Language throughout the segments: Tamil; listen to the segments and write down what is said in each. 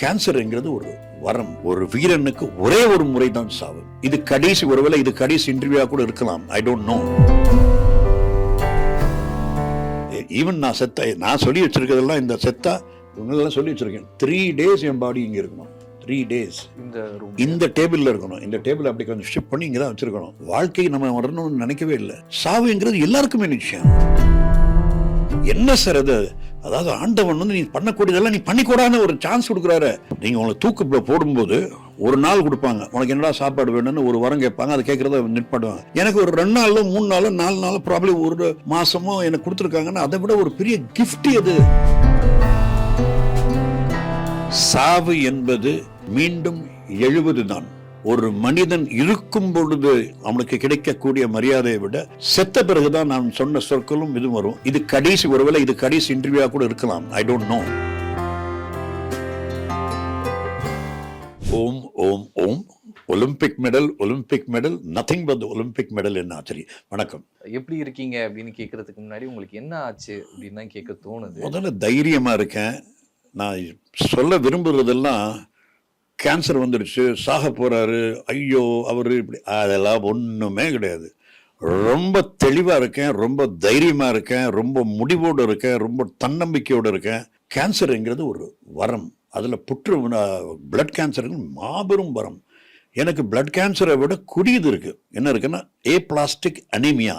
கேன்சர்ங்கிறது ஒரு வரம். ஒரு வீரனுக்கு ஒரே ஒரு முறை தான் சாவு. இது கடைசி ஒருவேளை இது கடைசி இன்டர்வியூவா கூட இருக்கலாம். ஐ டோன்ட் நோ ஈவன் நான் செத்த நான் சொல்லி வச்சிருக்கிறதெல்லாம் இந்த செத்தா இவங்களெல்லாம் சொல்லி வச்சிருக்கேன். த்ரீ டேஸ் என் பாடி இங்க இருக்கணும். த்ரீ டேஸ் இந்த இந்த டேபிள்ல இருக்கணும். இந்த டேபிள் அப்படி கொஞ்சம் ஷிஃப்ட் பண்ணி இங்க தான் வச்சிருக்கணும். வாழ்க்கை நம்ம வரணும்னு நினைக்கவே இல்லை. சாவுங்கிறது எல்லாருக்குமே நிச்சயம். என்ன சார் அது? அதாவது ஆண்டவன் வந்து நீ பண்ணக்கூடியதெல்லாம் நீ பண்ணிக்கூடாதுன்னு ஒரு சான்ஸ் கொடுக்குறாரு. நீங்கள் உங்களை தூக்கு போடும்போது ஒரு நாள் கொடுப்பாங்க. உனக்கு என்னடா சாப்பாடு வேணும்னு ஒரு வாரம் கேட்பாங்க. அதை கேட்கறத நிற்பாடுவாங்க எனக்கு ஒரு ரெண்டு நாளோ மூணு நாளோ நாலு நாளோ ப்ராப்ளம் ஒரு மாசமோ எனக்கு கொடுத்துருக்காங்கன்னா அதை விட ஒரு பெரிய கிஃப்ட் அது சாவு என்பது மீண்டும் எழுவது தான் ஒரு மனிதன் இருக்கும் பொழுது அவனுக்கு கிடைக்கக்கூடிய மரியாதையை விட செத்த பிறகுதான் நான் சொன்ன சொற்களும் இது வரும். இது கடைசி ஒருவேளை இது கடைசி இன்டர்வியூவா கூட இருக்கலாம். I don't know Om Om Om. Olympic medal Olympic medal nothing but Olympic medal என்ன ஆச்சரி வணக்கம். எப்படி இருக்கீங்க அப்படின்னு கேட்கறதுக்கு முன்னாடி உங்களுக்கு என்ன ஆச்சு அப்படின்னு தான் கேட்க தோணுது. முதல்ல தைரியமா இருக்கேன். நான் சொல்ல விரும்புறதெல்லாம் கேன்சர் வந்துடுச்சு சாக போகிறாரு ஐயோ அவர் இப்படி அதெல்லாம் ஒன்றுமே கிடையாது. ரொம்ப தெளிவாக இருக்கேன் ரொம்ப தைரியமாக இருக்கேன் ரொம்ப முடிவோடு இருக்கேன் ரொம்ப தன்னம்பிக்கையோடு இருக்கேன். கேன்சருங்கிறது ஒரு வரம். அதில் புற்று பிளட் கேன்சருங்க மாபெரும் வரம். எனக்கு பிளட் கேன்சரை விட குடியது இருக்குது என்ன இருக்குன்னா ஏ பிளாஸ்டிக் அனீமியா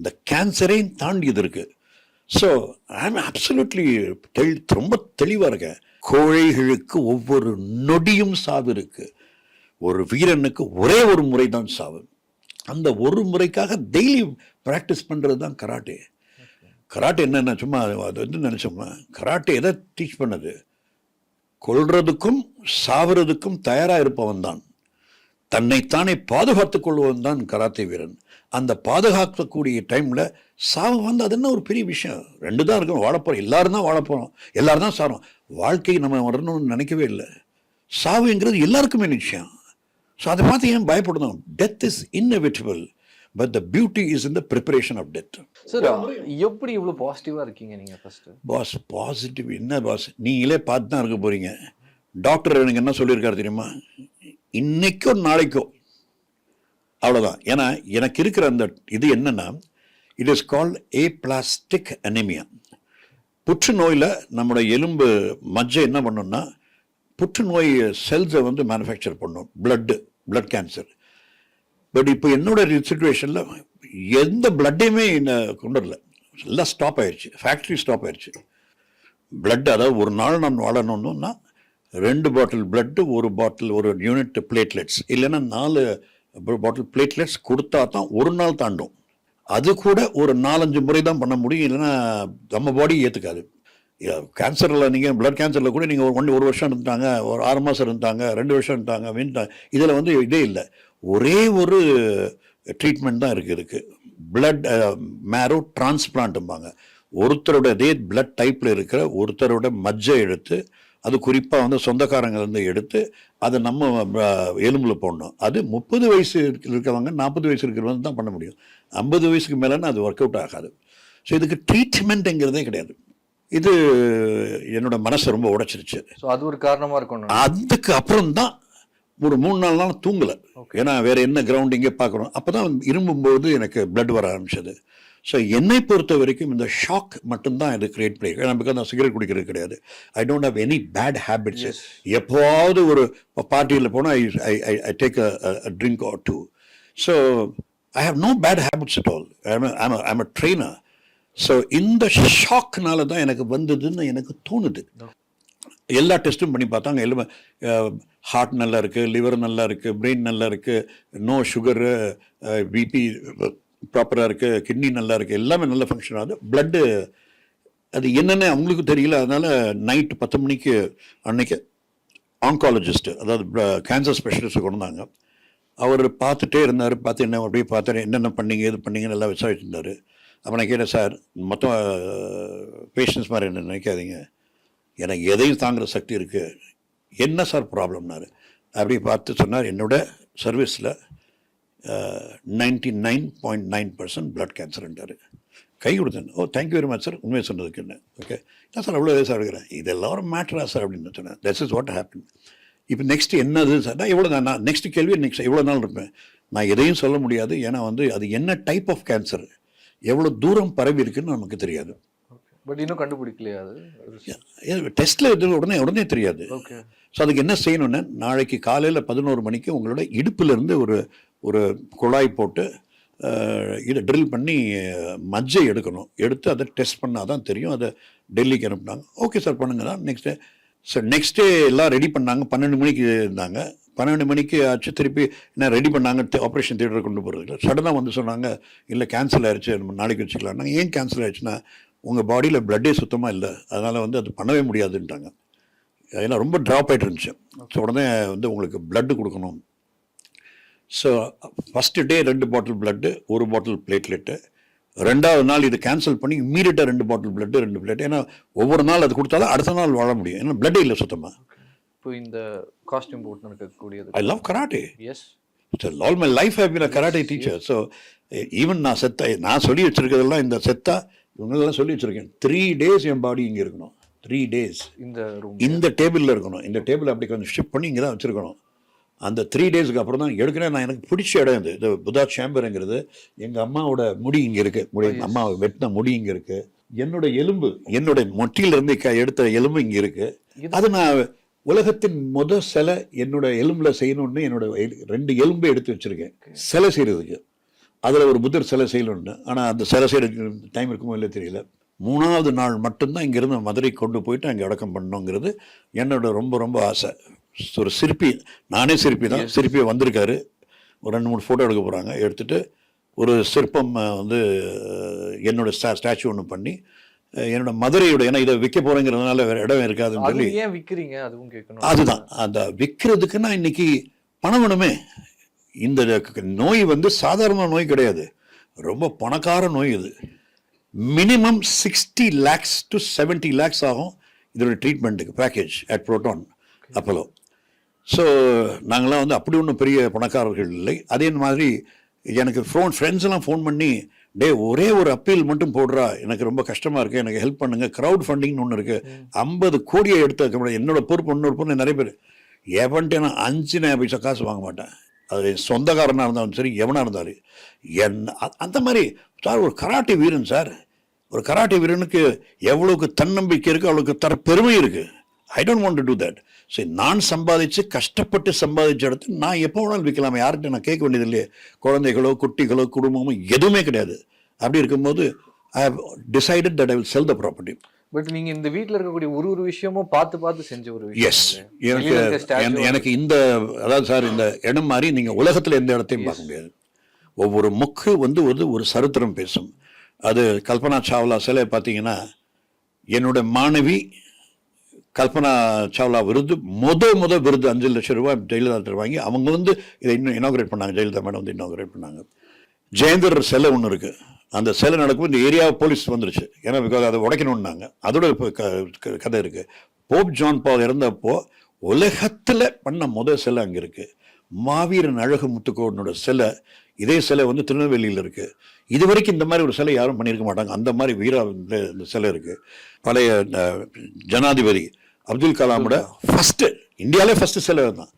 அந்த கேன்சரையும் தாண்டியது இருக்குது ஸோ ஐ ஆம் அப்சல்யூட்லி தெளி ரொம்ப தெளிவாக இருக்கேன். கோழைகளுக்கு ஒவ்வொரு நொடியும் சாவு இருக்கு. ஒரு வீரனுக்கு ஒரே ஒரு முறை தான் சாவு. அந்த ஒரு முறைக்காக டெய்லி ப்ராக்டிஸ் பண்ணுறது தான் கராட்டே. கராட்டே என்னென்ன சும்மா அது வந்து நினச்சோம்னா கராட்டே எதை டீச் பண்ணது? கொள்றதுக்கும் சாவறதுக்கும் தயாராக இருப்பவன் தான் தன்னைத்தானே பாதுகாத்துக் கொள்வன் தான் கராத்தே வீரன். அந்த பாதுகாக்கக்கூடிய டைமில் சாவு வந்து அது என்ன ஒரு பெரிய விஷயம்? ரெண்டு தான் இருக்கும் வாழப்போகிறோம் எல்லாரும் தான் வாழப்போகிறோம் எல்லாரும் தான் சாரோம் வாழ்க்கை நம்ம வரணும்னு நினைக்கவே இல்லை. சாவுங்கிறது எல்லாருக்குமே நிச்சயம். ஸோ அதை பார்த்து ஏன் பயப்படணும் death is inevitable but the beauty is in the preparation of death sir எப்படி இவ்வளவு பாசிட்டிவா இருக்கீங்க நீங்க ஃபர்ஸ்ட் பாஸ் பாசிட்டிவ் என்ன பாஸ் நீங்களே பார்த்து தான் இருக்க போறீங்க. டாக்டர் எனக்கு என்ன சொல்லியிருக்காரு தெரியுமா? இன்னைக்கோ நாளைக்கோ அவ்வளோதான் ஏன்னா எனக்கு இருக்கிற அந்த இது என்னென்னா it is called a plastic anaemia புற்றுநோயில் நம்மளோட எலும்பு மஜ்ஜை என்ன பண்ணோம்னா புற்றுநோய் செல்ஸை வந்து மேனுஃபேக்சர் பண்ணும். பிளட்டு பிளட் கேன்சர் பட் இப்போ என்னோட சுச்சுவேஷனில் எந்த பிளட்டையுமே கொண்டு வரல. எல்லாம் ஸ்டாப் ஆயிடுச்சு ஃபேக்ட்ரி ஸ்டாப் ஆயிடுச்சு பிளட் அதாவது ஒரு நாள் நான் வாழணும்னா ரெண்டு பாட்டில் பிளட்டு ஒரு பாட்டில் ஒரு யூனிட் பிளேட்லெட்ஸ். இல்லைன்னா நாலு பாட்டில் பிளேட்லெட்ஸ் கொடுத்தா தான் ஒரு நாள் தாண்டும். அது கூட ஒரு நாலஞ்சு முறை தான் பண்ண முடியும். இல்லைன்னா நம்ம பாடி ஏற்றுக்காது கேன்சரில் நீங்கள் பிளட் கேன்சரில் கூட நீங்கள் ஒரு ஒன் ஒரு வருஷம் இருந்துட்டாங்க ஒரு ஆறு மாதம் இருந்தாங்க ரெண்டு வருஷம் இருந்தாங்க அப்படின்ட்டாங்க இதில் வந்து இதே இல்லை. ஒரே ஒரு ட்ரீட்மெண்ட் தான் இருக்குது இதுக்கு. பிளட் மேரோ டிரான்ஸ்பிளான்ட்டும்பாங்க ஒருத்தரோட இதே பிளட் டைப்பில் இருக்கிற ஒருத்தரோட மஜ்ஜை எடுத்து அது குறிப்பாக வந்து சொந்தக்காரங்கலேருந்து எடுத்து அதை நம்ம எலும்புல போடணும். அது முப்பது வயசு இருக்கிறவங்க நாற்பது வயசு இருக்கிறவங்க தான் பண்ண முடியும். ஐம்பது வயசுக்கு மேலேன்னா அது ஒர்க் அவுட் ஆகாது. ஸோ இதுக்கு ட்ரீட்மெண்ட்டுங்கிறதே கிடையாது. இது என்னோட மனசை ரொம்ப உடைச்சிருச்சு. ஸோ அது ஒரு காரணமா இருக்கணும். அதுக்கு அப்புறம் தான் ஒரு மூணு நாலு நாள் தூங்கலை. ஏன்னா வேற என்ன கிரவுண்டிங்கே பார்க்குறோம் அப்போ தான் இரும்பும்போது எனக்கு பிளட் வர ஆரம்பிச்சது. ஸோ என்னை பொறுத்த வரைக்கும் இந்த ஷாக் மட்டும்தான் இது கிரியேட் பண்ணி ஏன்னா பிகாஸ் நான் சிகரெட் குடிக்கிறது கிடையாது. I don't have any bad habits எப்போவாவது ஒரு பார்ட்டியில் போனால் I I I take a drink or two so I have no bad habits at all I'm a trainer so இந்த ஷாக்னால தான் எனக்கு வந்ததுன்னு எனக்கு தோணுது. எல்லா டெஸ்ட்டும் பண்ணி பார்த்தாங்க. எல்லாமே ஹார்ட் நல்லா இருக்குது லிவர் நல்லா இருக்குது பிரெயின் நல்லா இருக்குது நோ சுகரு பிபி ப்ராப்பராக இருக்குது கிட்னி நல்லா இருக்குது எல்லாமே நல்ல ஃபங்க்ஷன் ஆகுது பிளட்டு அது என்னென்ன அவங்களுக்கு தெரியல. அதனால் நைட்டு பத்து மணிக்கு அன்னைக்கு ஆங்காலஜிஸ்ட்டு அதாவது கேன்சர் ஸ்பெஷலிஸ்ட்டு கொண்டு வந்தாங்க அவர் பார்த்துட்டே இருந்தார். பார்த்து என்ன அப்படியே பார்த்தாரு என்னென்ன பண்ணீங்க இது பண்ணீங்கன்னு எல்லாம் விசாரிச்சிருந்தார் அவனை அப்போ நான் கேட்டேன் சார் மொத்தம் பேஷண்ட்ஸ் மாதிரி என்ன நினைக்காதீங்க. எனக்கு எதையும் தாங்குற சக்தி இருக்குது என்ன சார் ப்ராப்ளம்னாரு அப்படி பார்த்து சொன்னார். என்னோட சர்வீஸில் ninety nine point nine percent blood கேன்சர்ன்றாரு கை கொடுத்தேன். ஓ thank you very much sir உண்மையை சொன்னதுக்குன்னு ஓகே இல்லை சார் அவ்வளோ சார் எடுக்கிறேன் இதெல்லாம் ஒரு மேட்டரா சார் அப்படின்னு சொன்னேன். தட்ஸ் இஸ் வாட் ஹேப்பன் இப்போ நெக்ஸ்ட் என்னது? சார் நான் எவ்வளோ நான் நான் நெக்ஸ்ட் கேள்வி நெக்ஸ்ட் எவ்வளோ நாள் இருப்பேன். நான் எதையும் சொல்ல முடியாது. ஏன்னா வந்து அது என்ன டைப் ஆஃப் கேன்சர் எவ்வளோ தூரம் பரவி இருக்குன்னு நமக்கு தெரியாது. பட் இன்னும் கண்டுபிடிக்கலையா அது? டெஸ்ட்டில் இது உடனே உடனே தெரியாது. ஓகே ஸோ அதுக்கு என்ன செய்யணும்னா நாளைக்கு காலையில் பதினோரு மணிக்கு உங்களோட இடுப்பிலிருந்து ஒரு ஒரு குழாய் போட்டு இதை ட்ரில் பண்ணி மஜ்ஜை எடுக்கணும். எடுத்து அதை டெஸ்ட் பண்ணால் தான் தெரியும். அதை டெல்லிக்கு அனுப்புனாங்க. ஓகே சார் பண்ணுங்க. தான் next day sir next day எல்லாம் ரெடி பண்ணாங்க. பன்னெண்டு மணிக்கு இருந்தாங்க. பன்னெண்டு மணிக்கு ஆச்சு. திருப்பி என்ன ரெடி பண்ணாங்க ஆப்ரேஷன் தியேட்டர் கொண்டு போகிறதுக்கு சடனாக வந்து சொன்னாங்க இல்லை கேன்சல் ஆயிடுச்சு நம்ம நாளைக்கு வச்சுக்கலாம். ஏன் கேன்சல் ஆயிடுச்சுன்னா உங்கள் பாடியில் பிளட்டே சுத்தமாக இல்லை. அதனால் வந்து அது பண்ணவே முடியாதுன்ட்டாங்க. ஏன்னா ரொம்ப ட்ராப் ஆகிட்டு இருந்துச்சு. ஸோ உடனே வந்து உங்களுக்கு பிளட்டு கொடுக்கணும். ஸோ ஃபஸ்ட்டு டே ரெண்டு பாட்டில் பிளட்டு ஒரு பாட்டில் பிளேட்லெட்டு ரெண்டாவது நாள் இது கேன்சல் பண்ணி இம்மீடியட்டாக ரெண்டு பாட்டில் பிளட்டு ரெண்டு பிளேட் ஏன்னா ஒவ்வொரு நாள் அது கொடுத்தாலும் அடுத்த நாள் வாழ முடியும். ஏன்னா பிளட்டே இல்லை சுத்தமாக இப்போ இந்த காஸ்டியூம் போட்டு இருக்கக்கூடியது. I love karate as all my life have been a karate teacher so even நான் செத்த நான் சொல்லி வச்சிருக்கிறதெல்லாம் இந்த செத்தா இவங்களெல்லாம் சொல்லி வச்சிருக்கேன். த்ரீ டேஸ் என் பாடி இங்கே இருக்கணும். த்ரீ டேஸ் இந்த ரூம் இந்த டேபிளில் இருக்கணும். இந்த டேபிள் அப்படி கொஞ்சம் ஷிஃப்ட் பண்ணி இங்கே தான் வச்சுருக்கணும். அந்த த்ரீ டேஸ்க்கு அப்புறம் தான் எடுக்கிறேன். நான் எனக்கு பிடிச்ச இடம் இது. இது புதா சேம்பருங்கிறது. எங்கள் அம்மாவோட முடி இங்கே இருக்குது முடி எங்கள் அம்மா வெட்டின முடி இங்கே இருக்குது என்னோட எலும்பு என்னோட மொட்டியிலிருந்து க எடுத்த எலும்பு இங்கே இருக்குது அது நான் உலகத்தின் முத சிலை என்னோட எலும்புல செய்யணும்னு என்னோட ரெண்டு எலும்பை எடுத்து வச்சிருக்கேன். சிலை செய்கிறதுக்கு அதில் ஒரு புத்தர் சிலை செய்யணும்னு ஆனால் அந்த சிலை செய்யறதுக்கு டைம் இருக்குமோ இல்லை தெரியல. மூணாவது நாள் மட்டும்தான் இங்கேருந்து மதுரை கொண்டு போயிட்டு அங்கே அடக்கம் பண்ணணுங்கிறது என்னோட ரொம்ப ரொம்ப ஆசை. ஒரு சிற்பி. நானே சிற்பி தான். சிற்பி வந்திருக்காரு. ஒரு ரெண்டு மூணு ஃபோட்டோ எடுக்க போகிறாங்க எடுத்துட்டு ஒரு சிற்பம் வந்து அஹ், என்னோட ஸ்டா ஸ்டாச்சு ஒன்று பண்ணி என்னோட மதுரையோட ஏன்னா இதை விற்க போகிறேங்கிறதுனால வேறு இடம் இருக்காதுன்னு சொல்லி ஏன் விக்கிறீங்க? அதுவும் கேட்கணும். அதுதான். அந்த விற்கிறதுக்குன்னா இன்னைக்கு பணம் வேணுமே இந்த நோய் வந்து சாதாரண நோய் கிடையாது. ரொம்ப பணக்கார நோய் இது. Minimum sixty lakhs to 70 lakhs ஆகும் இதோட ட்ரீட்மெண்ட்டுக்கு package at proton Apollo. So நாங்களாம் வந்து அப்படி ஒன்றும் பெரிய பணக்காரர்கள் இல்லை. அதே மாதிரி எனக்கு ஃபோன் ஃப்ரெண்ட்ஸ் எல்லாம் ஃபோன் பண்ணி டே ஒரே ஒரு அப்பீல் மட்டும் போடுறா. எனக்கு ரொம்ப கஷ்டமா இருக்கு. எனக்கு ஹெல்ப் பண்ணுங்க. க்ரௌட் ஃபண்டிங்னு ஒன்று இருக்கு. ஐம்பது கோடியை எடுத்து வைக்க முடியாது. என்னோட பொறுப்பு இன்னொரு பொண்ணு நிறைய பேர். எவன்ட்டு நான் அஞ்சு நான் பைசா காசு வாங்க மாட்டேன். அது சொந்தக்காரனாக இருந்தாலும் சரி எவனாக இருந்தாலும். என்ன அந்த மாதிரி சார் ஒரு கராட்டே வீரன் சார். ஒரு கராட்டே வீரனுக்கு எவ்வளவுக்கு தன்னம்பிக்கை இருக்கு அவ்வளவுக்கு தர பெருமை இருக்கு. I don't want to do that சரி நான் சம்பாதிச்சு கஷ்டப்பட்டு சம்பாதிச்ச இடத்து நான் எப்போ வேணாலும் விற்கலாம். யார்கிட்ட நான் கேட்க வேண்டியது இல்லையே. குழந்தைகளோ குட்டிகளோ குடும்பமோ எதுவுமே கிடையாது. அப்படி இருக்கும்போது I have decided that I will sell the property but நீங்க இந்த வீட்ல இருக்கக்கூடிய ஒரு ஒரு விஷயமும் பார்த்து பார்த்து செஞ்ச ஒரு எஸ் எனக்கு எனக்கு இந்த அதாவது சார் இந்த இடம் மாதிரி நீங்கள் உலகத்தில் எந்த இடத்தையும் பார்க்க முடியாது. ஒவ்வொரு முக்கு வந்து ஒரு ஒரு சரித்திரம் பேசும். அது கல்பனா சாவ்லா சிலை பார்த்தீங்கன்னா என்னோட மாணவி கல்பனா சாவ்லா விருது முத முத விருது அஞ்சு லட்சம் ரூபாய் ஜெயலலிதா வாங்கி அவங்க வந்து இதை இன்னும் இனாகிரேட் பண்ணாங்க ஜெயலலிதா மேடம் வந்து இனாகுரேட் பண்ணாங்க. ஜெயந்தர் சிலை ஒன்று இருக்குது அந்த சிலை நடக்கும் இந்த ஏரியா போலீஸ் வந்துருச்சு. ஏன்னா பிகாஸ் அதை உடைக்கணும்னாங்க. அதோட இப்போ க- க- கதை இருக்குது போப் ஜான் பால் இறந்தப்போ உலகத்தில் பண்ண முத சிலை அங்கே இருக்குது மாவீரன் அழகு முத்துக்கோடனோட சிலை இதே சிலை வந்து திருநெல்வேலியில் இருக்குது இது வரைக்கும் இந்த மாதிரி ஒரு சிலை யாரும் பண்ணியிருக்க மாட்டாங்க. அந்த மாதிரி வீரா இந்த சிலை இருக்குது பழைய ஜனாதிபதி அப்துல் கலாமோட ஃபர்ஸ்ட் இந்தியாவிலே ஃபர்ஸ்ட் சிலை தான்.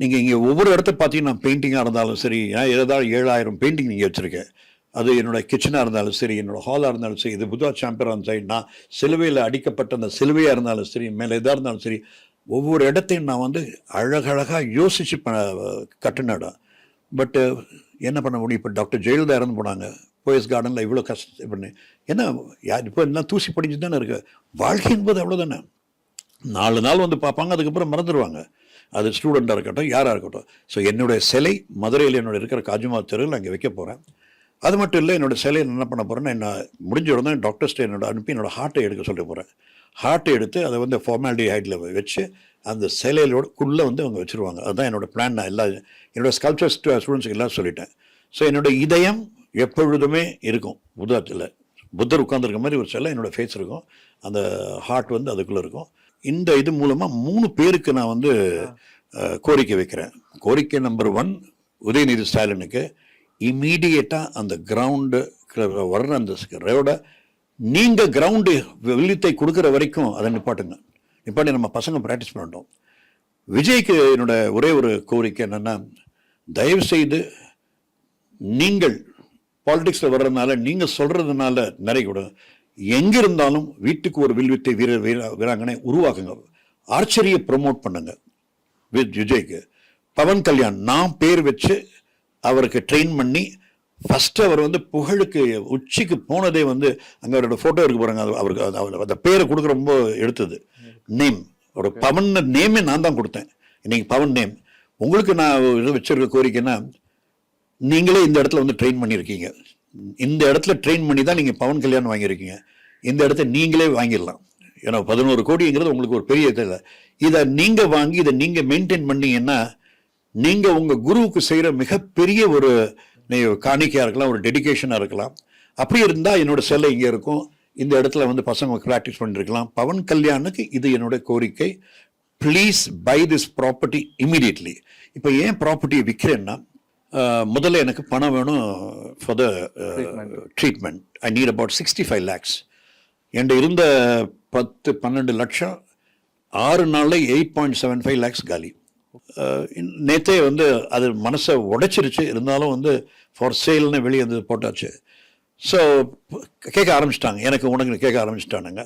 நீங்கள் இங்கே ஒவ்வொரு இடத்த பார்த்தீங்கன்னா பெயிண்டிங்காக இருந்தாலும் சரி நான் ஏதாவது ஏழாயிரம் பெயிண்டிங் நீங்கள் வச்சுருக்கேன். அது என்னோட கிச்சனாக இருந்தாலும் சரி என்னோட ஹாலாக இருந்தாலும் சரி இது புத்தா சாம்பியராக இருந்தாலும் சரி நான் சிலுவையில் அடிக்கப்பட்ட அந்த சிலுவையாக இருந்தாலும் சரி மேலே எதாக இருந்தாலும் சரி ஒவ்வொரு இடத்தையும் நான் வந்து அழகழகாக யோசித்து ப கட்டின இடம் பட்டு என்ன பண்ண முடியும்? இப்போ டாக்டர் ஜெயலலிதா இறந்து போனாங்க. போயஸ் கார்டனில் இவ்வளோ கஷ்டம் பண்ணி என்ன யார் இப்போ என்ன தூசி படிச்சு தானே இருக்குது வாழ்க்கை என்பது அவ்வளோதானே நாலு நாள் வந்து பார்ப்பாங்க அதுக்கப்புறம் மறந்துடுவாங்க அது ஸ்டூடெண்ட்டாக இருக்கட்டும் யாராக இருக்கட்டும். ஸோ என்னுடைய சிலை மதுரையில் என்னோட இருக்கிற காஜுமா தெருவில் அங்கே வைக்க போகிறேன் அது மட்டும் இல்லை என்னோட சிலை என்ன பண்ண போகிறேன்னா என்ன முடிஞ்ச உடனே டாக்டர்ஸ்ட்டை என்னோட அனுப்பி என்னோட ஹார்ட்டை எடுக்க சொல்ல போகிறேன் ஹார்ட்டை எடுத்து அதை வந்து ஃபார்மாலிட்டி ஹைட்டில் வச்சு அந்த சிலையிலோடக்குள்ளே வந்து அவங்க வச்சுருவாங்க. அதுதான் என்னோடய பிளான் நான் எல்லா என்னோடய ஸ்கல்ச்சர்ஸ் ஸ்டூடெண்ட்ஸுக்கு எல்லாம் சொல்லிட்டேன். ஸோ என்னோட இதயம் எப்பொழுதுமே இருக்கும். புத்தத்தில் புத்தர் உட்காந்துருக்க மாதிரி ஒரு சிலை என்னோட ஃபேஸ் இருக்கும். அந்த ஹார்ட் வந்து அதுக்குள்ளே இருக்கும். இந்த இது மூலமாக மூணு பேருக்கு நான் வந்து கோரிக்கை வைக்கிறேன். கோரிக்கை நம்பர் ஒன் உதயநிதி ஸ்டாலினுக்கு இம்மீடியட்டாக அந்த கிரவுண்டு வர்ற அந்த ரோட நீங்கள் கிரவுண்டு வில்லித்தை கொடுக்குற வரைக்கும் அதை நிப்பாட்டுங்க. நிப்பாட்டி நம்ம பசங்க ப்ராக்டிஸ் பண்ணட்டும். விஜய்க்கு என்னோட ஒரே ஒரு கோரிக்கை என்னென்னா தயவு செய்து நீங்கள் பாலிடிக்ஸில் வர்றதுனால நீங்கள் சொல்கிறதுனால நிறைய கூட எங்கே இருந்தாலும் வீட்டுக்கு ஒரு வில்வித்தை வீரர் வீர வீராங்கனை உருவாக்குங்க. ஆர்ச்சரியை ப்ரமோட் பண்ணுங்க. வித் விஜய்க்கு. பவன் கல்யாண் நான் பேர் வச்சு அவருக்கு ட்ரெயின் பண்ணி ஃபஸ்ட்டு அவர் வந்து புகழுக்கு உச்சிக்கு போனதே வந்து அங்கே அவரோட ஃபோட்டோ இருக்கு பாருங்க அது அவருக்கு அந்த பேரை கொடுக்க ரொம்ப எடுத்தது. நேம் ஒரு பவன் நேமே நான் தான் கொடுத்தேன். இன்னைக்கு பவன் நேம் உங்களுக்கு நான் இது வச்சிருக்க கோரிக்கைன்னா நீங்களே இந்த இடத்துல வந்து ட்ரெயின் பண்ணியிருக்கீங்க. இந்த இடத்துல ட்ரெயின் பண்ணி தான் நீங்கள் பவன் கல்யாணம் வாங்கியிருக்கீங்க. இந்த இடத்த நீங்களே வாங்கிடலாம். ஏன்னா பதினோரு கோடிங்கிறது உங்களுக்கு ஒரு பெரிய இதில் இதை நீங்கள் வாங்கி இதை நீங்கள் மெயின்டைன் பண்ணீங்கன்னா நீங்கள் உங்கள் குருவுக்கு செய்கிற மிகப்பெரிய ஒரு காணிக்கையாக இருக்கலாம் ஒரு டெடிகேஷனாக இருக்கலாம். அப்படி இருந்தால் என்னோட செல்லை இங்கே இருக்கும். இந்த இடத்துல வந்து பசங்க ப்ராக்டிஸ் பண்ணிருக்கலாம். பவன் கல்யாணுக்கு இது என்னோட கோரிக்கை. Please buy this property immediately இப்போ ஏன் ப்ராப்பர்ட்டியை விற்கிறேன்னா முதல்ல எனக்கு பணம் வேணும் for the treatment I need about sixty five lakhs என்கிட்ட இருந்த பத்து பன்னெண்டு லட்சம் ஆறு நாளில் eight point seven five lakhs காலி. நேத்தே வந்து அது மனசை உடைச்சிருச்சு. இருந்தாலும் வந்து ஃபார் சேல்னு வெளியே வந்து போட்டாச்சு. ஸோ கேட்க ஆரம்பிச்சிட்டாங்க. எனக்கு உனக்கு கேட்க ஆரம்பிச்சிட்டானுங்க.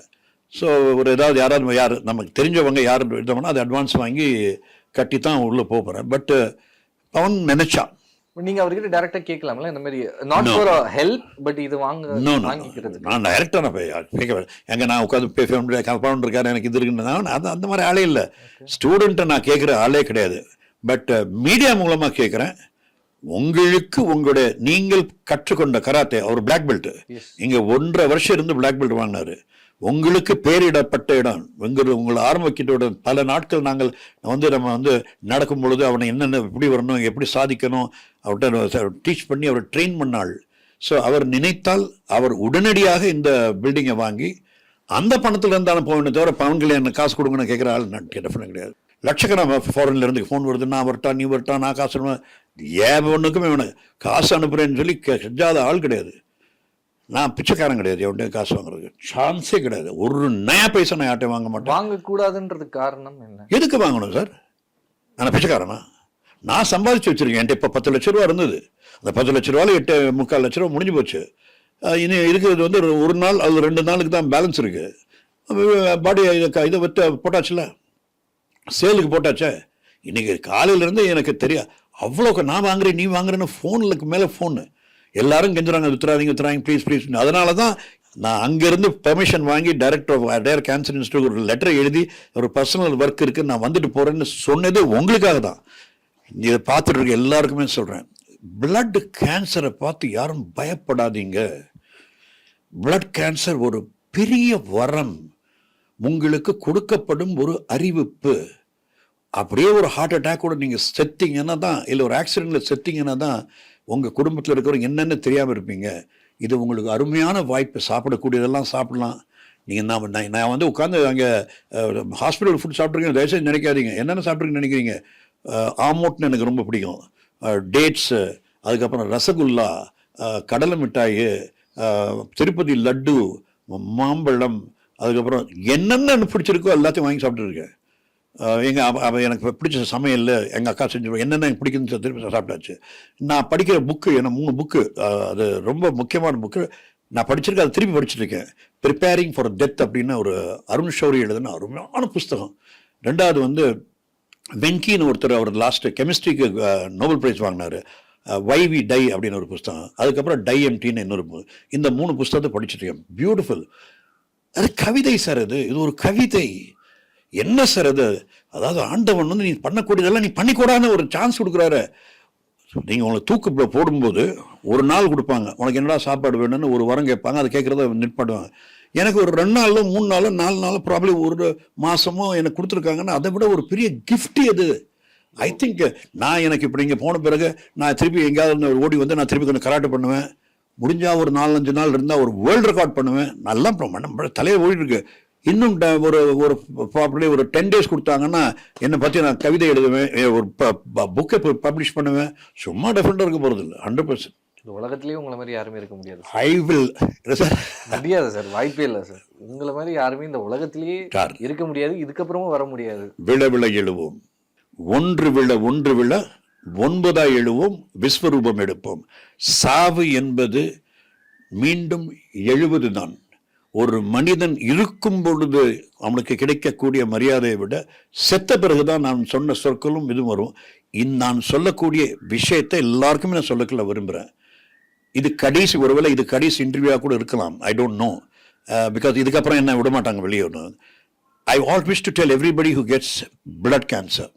ஸோ ஒரு ஏதாவது யாராவது யார் நமக்கு தெரிஞ்சவங்க யார் இருந்தவங்கன்னா அதை அட்வான்ஸ் வாங்கி கட்டி தான் உள்ளே போகிறேன் பட்டு பவன் நினைச்சான். நீங்க அவர்கிட்ட டைரக்டா கேட்கலாம்ல இந்த மாதிரி நாட் ஃபார் ஹெல்ப் பட் இது வாங்க. வாங்கிக்கிறது நான் டைரக்டாக நான் போய் கேட்க எங்க நான் உட்காந்து ஃபேமிலி கம்பவுண்ட் இருக்காரு எனக்கு இது இருக்குன்னு அது அந்த மாதிரி ஆளே இல்லை. ஸ்டூடெண்ட்டை நான் கேட்குற ஆளே கிடையாது. பட் மீடியா மூலமாக கேட்குறேன். உங்களுக்கு உங்களுடைய நீங்கள் கற்றுக்கொண்ட கராத்தே அவர் பிளாக் பெல்ட். இங்க ஒன்றரை வருஷம் இருந்து பிளாக் பெல்ட் வாங்கினாரு. உங்களுக்கு பேரிடப்பட்ட இடம். உங்கள் உங்களை ஆரம்பிக்கிட்ட பல நாட்கள் நாங்கள் வந்து நம்ம வந்து நடக்கும் பொழுது அவனை என்னென்ன எப்படி வரணும் எப்படி சாதிக்கணும் அவர்கிட்ட டீச் பண்ணி அவரை ட்ரெயின் பண்ணாள். ஸோ அவர் நினைத்தால் அவர் உடனடியாக இந்த பில்டிங்கை வாங்கி அந்த பணத்தில் இருந்தாலும் போகணும் தவிர பவன் கல்யாணம் காசு கொடுங்கன்னு கேட்குற ஆள் நான் டெஃபினட் கிடையாது. லட்சக்கணக்கான ஃபாரின்ல இருந்து ஃபோன் வருது. நான் வரட்டா நீ வரட்டா நான் காசு ஒன்றுக்குமே வேணும் காசு அனுப்புறேன்னு சொல்லி செஞ்சாத ஆள் கிடையாது. நான் பிச்சைக்காரன் கிடையாது எவன்கிட்ட காசு வாங்குறதுக்கு. சான்ஸே கிடையாது. ஒரு நயா பைசா நான் யார்ட்டையும் வாங்க மாட்டேன். வாங்க கூடாதுன்றதுக்கு காரணம் என்ன? எதுக்கு வாங்கணும் சார் நான் பிச்சைக்காரனா? நான் சம்பாதிச்சு வச்சிருக்கேன். என்கிட்ட இப்போ பத்து லட்ச ரூபா இருந்தது. அந்த பத்து லட்ச ரூபாவில் எட்டு முக்கால் லட்ச ரூபா முடிஞ்சு போச்சு. இனி இருக்கிறது வந்து ஒரு- ஒரு நாள் அது ரெண்டு நாளுக்கு தான் பேலன்ஸ் இருக்கு. பாடி இதை விட்டு போட்டாச்சுல? சேலுக்கு போட்டாச்சே? இன்றைக்கி காலையிலேருந்து எனக்கு தெரியா அவ்வளோக்கு நான் வாங்குறேன் நீ வாங்குறேன்னு ஃபோனுக்கு மேலே ஃபோனு எல்லாரும் கெஞ்சுறாங்க வித்துறாதீங்க வித்துறாங்க ப்ளீஸ் ப்ளீஸ் அதனால தான் நான் அங்கேருந்து பெர்மிஷன் வாங்கி director of Adyar cancer institute ஒரு லெட்டர் எழுதி ஒரு பர்சனல் ஒர்க் இருக்குது நான் வந்துட்டு போகிறேன்னு சொன்னது உங்களுக்காக தான். இதை பார்த்துட்டு இருக்க எல்லாருக்குமே சொல்கிறேன் பிளட் கேன்சரை பார்த்து யாரும் பயப்படாதீங்க. பிளட் கேன்சர் ஒரு பெரிய வரம். உங்களுக்கு கொடுக்கப்படும் ஒரு அறிவிப்பு. அப்படியே ஒரு ஹார்ட் அட்டாக்கோட நீங்கள் செத்தீங்கன்னா தான் இல்லை ஒரு ஆக்சிடெண்ட்டில் செத்தீங்கன்னா தான் உங்கள் குடும்பத்தில் இருக்கிறவங்க என்னென்னு தெரியாமல் இருப்பீங்க. இது உங்களுக்கு அருமையான வாய்ப்பு. சாப்பிடக்கூடியதெல்லாம் சாப்பிடலாம். நீங்கள் நான் நான் வந்து உட்காந்து அங்கே ஹாஸ்பிட்டல் ஃபுட் சாப்பிட்ருக்கீங்க தயவுசெய்து நினைக்காதீங்க. என்னென்ன சாப்பிட்ருக்கீங்கன்னு நினைக்கிறீங்க? ஆமோட்னு எனக்கு ரொம்ப பிடிக்கும். டேட்ஸு அதுக்கப்புறம் ரசகுல்லா கடலை மிட்டாய் திருப்பதி லட்டு மாம்பழம் அதுக்கப்புறம் என்னென்ன பிடிச்சிருக்கோ எல்லாத்தையும் வாங்கி சாப்பிட்டுருக்கேன் எங்கள் அவ எனக்கு பிடிச்ச சமையலில் எங்கள் அக்கா செஞ்சு என்னென்ன எனக்கு பிடிக்குதுன்னு திருப்பி சாப்பிட்டாச்சு. நான் படிக்கிற புக்கு என்ன மூணு புக்கு அது ரொம்ப முக்கியமான புக்கு நான் படிச்சிருக்கேன் அதை திருப்பி படிச்சிருக்கேன் ப்ரிப்பேரிங் ஃபார் டெத் அப்படின்னு ஒரு அருண் ஷௌரி எழுதுன அருமையான புஸ்தகம். ரெண்டாவது வந்து வெங்கின்னு ஒருத்தர் அவர் லாஸ்ட் கெமிஸ்ட்ரிக்கு நோபல் பிரைஸ் வாங்கினாரு. வை வி டை அப்படின்னு ஒரு புஸ்தகம். அதுக்கப்புறம் டை எம்டின்னு இன்னொரு இந்த மூணு புஸ்தகத்தை படிச்சுட்டேன் பியூட்டிஃபுல் அது கவிதை சார் அது. இது ஒரு கவிதை. என்ன சார் அது? அதாவது ஆண்டவன் வந்து நீ பண்ணக்கூடியதெல்லாம் நீ பண்ணிக்கூடாதுன்னு ஒரு சான்ஸ் கொடுக்குறாரு. நீங்கள் உங்களை தூக்கு போடும்போது ஒரு நாள் கொடுப்பாங்க. உனக்கு என்னடா சாப்பாடு வேணும்னு ஒரு வாரம் கேட்பாங்க. அதை கேட்குறத நிற்பாடுவாங்க எனக்கு ஒரு ரெண்டு நாளில் மூணு நாளோ நாலு நாளோ ப்ராப்ளம் ஒரு மாதமோ எனக்கு கொடுத்துருக்காங்கன்னா அதை விட ஒரு பெரிய gift அது ஐ திங்க் நான் எனக்கு இப்படி இங்கே போன பிறகு நான் திருப்பி எங்கேயாவது ஓடி வந்து நான் திருப்பி கொஞ்சம் கராட்டு பண்ணுவேன். முடிஞ்சால் ஒரு நாலஞ்சு நாள் இருந்தால் ஒரு வேர்ல்டு ரெக்கார்ட் பண்ணுவேன். நல்லா நம்ம தலையை ஓடிட்டுருக்கு இன்னும் ட- ஒரு ஒரு ப்ராப்பர்லி ஒரு டென் டேஸ் கொடுத்தாங்கன்னா என்னை பற்றி நான் கவிதை எழுதுவேன் ஒரு புக்கை பப்ளிஷ் பண்ணுவேன். சும்மா டிஃப்ரெண்டாக இருக்க போகிறது இல்லை ஹண்ட்ரட் பர்சன்ட் இந்த உலகத்திலேயே உங்களை மாதிரி யாருமே இருக்க முடியாது ஐ வில் முடியாது சார். வாய்ப்பே இல்லை சார். உங்களை மாதிரி யாருமே இந்த உலகத்திலேயே இருக்க முடியாது. இதுக்கப்புறமும் வர முடியாது. விழ விழ எழுவோம். ஒன்று விழ ஒன்று விழ ஒன்பதாய் எழுவோம். விஸ்வரூபம் எடுப்போம். சாவு என்பது மீண்டும் எழுவது தான். ஒரு மனிதன் இருக்கும் பொழுது அவனுக்கு கிடைக்கக்கூடிய மரியாதையை விட செத்த பிறகுதான் நான் சொன்ன சொற்களும் இதுவும் வரும். நான் சொல்லக்கூடிய விஷயத்தை எல்லாருக்குமே நான் சொல்லக்குள்ள விரும்புகிறேன் இது கடைசி ஒருவேளை இது கடைசி இன்டர்வியூவாக கூட இருக்கலாம். ஐ டோன்ட் நோ பிகாஸ் இதுக்கப்புறம் என்ன விட மாட்டாங்க வெளியே ஒன்று I always to tell everybody who gets blood cancer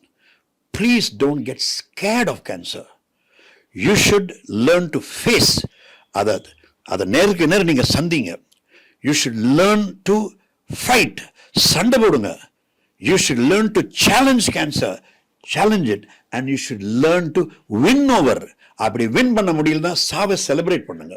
please don't get scared of cancer you should learn to face அதை அதை நேருக்கு நேரம் நீங்கள் சந்திங்க. You should learn to fight சண்டை போடுங்க. You should learn to challenge cancer challenge it and you should learn to win over அப்படி வின் பண்ண முடியலன்னா சாவை செலிப்ரேட் பண்ணுங்க.